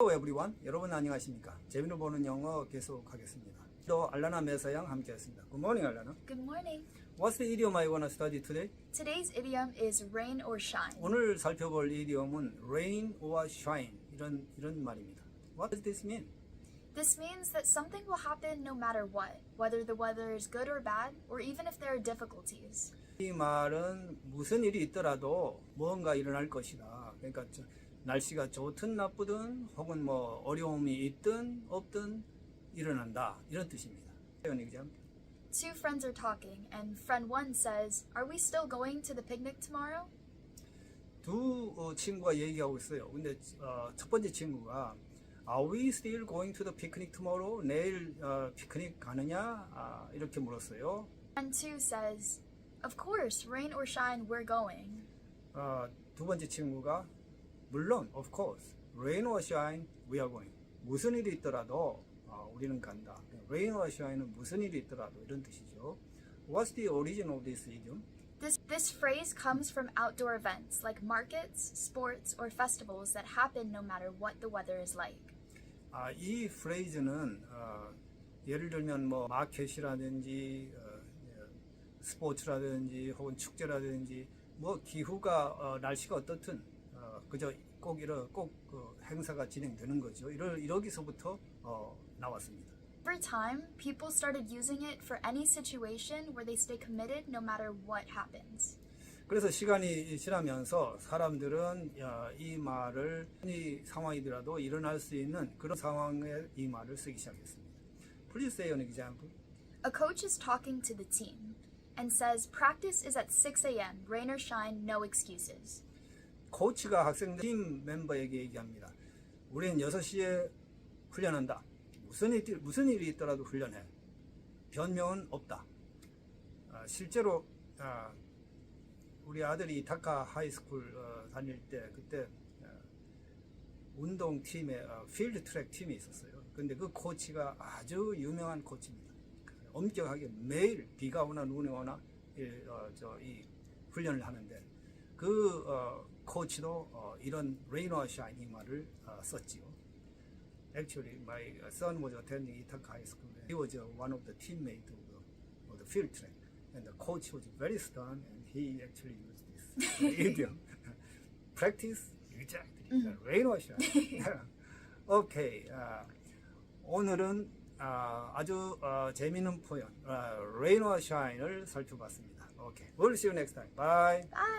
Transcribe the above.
Hello everyone. 여러분 안녕하십니까? 재미를 보는 영어 계속하겠습니다. 또 알라나 메사양 함께했습니다. Good morning, 알라나. Good morning. What's the idiom I want to study today? Today's idiom is rain or shine. 오늘 살펴볼 idiom은 rain or shine 이런 이런 말입니다. What does this mean? This means that something will happen no matter what, whether the weather is good or bad, or even if there are difficulties. 이 말은 무슨 일이 있더라도 뭔가 일어날 것이다. 그러니까 저- 날씨가 좋든 나쁘든 혹은 뭐 어려움이 있든 없든 일어난다 이런 뜻입니다. An example. Two friends are talking, and friend one says, Are we still going to the picnic tomorrow? 두 어, 친구가 얘기하고 있어요. 근데 어, 첫 번째 친구가 Are we still going to the picnic tomorrow? 내일 어, 피크닉 가느냐? 아, 이렇게 물었어요. Friend two says, Of course, rain or shine, we're going. 어, 두 번째 친구가 물론, of course, rain or shine, we are going. 무슨 일이 있더라도 어, 우리는 간다. rain or shine은 무슨 일이 있더라도 이런 뜻이죠. What's the origin of this idiom? This, this phrase comes from outdoor events like markets, sports, or festivals that happen no matter what the weather is like. 아, 이 프레이즈는 어, 예를 들면 뭐 마켓이라든지 어, 예, 스포츠라든지 혹은 축제라든지 뭐 기후가 어, 날씨가 어떻든 어, 그저 꼭 이런 꼭그 행사가 진행되는 거죠. 이러, 이러기서부터 어, 나왔습니다. Over time, people started using it for any situation where they stay committed no matter what happens. 그래서 시간이 지나면서 사람들은 야, 이 말을 이 상황이더라도 일어날 수 있는 그런 상황에 이 말을 쓰기 시작했습니다. Please say an example. A coach is talking to the team and says, Practice is at 6 a.m., rain or shine, no excuses. 코치가 학생들 팀 멤버에게 얘기합니다. 우리는 6시에 훈련한다. 무슨 일, 무슨 일이 있더라도 훈련해. 변명은 없다. 아, 실제로 아, 우리 아들이 다카 하이스쿨 어, 다닐 때 그때 어, 운동팀에 어, 필드 트랙 팀이 있었어요. 근데 그 코치가 아주 유명한 코치입니다. 엄격하게 매일 비가 오나 눈이 오나 이, 어, 저, 이 훈련을 하는데 그 어, 코치도 어, 이런 rain or shine 이 말을 어, 썼지요. Actually, my son was attending Ithaca High School. He was uh, one of the teammates of the, of the field track, and the coach was very stern, and he actually used this idiom: practice, reject, rain or shine. 오케이. 아, 오늘은 아, 아주 어, 재미있는 표현, 아, rain or shine을 살펴봤습니다. 오케이. We'll see you next time. Bye. Bye!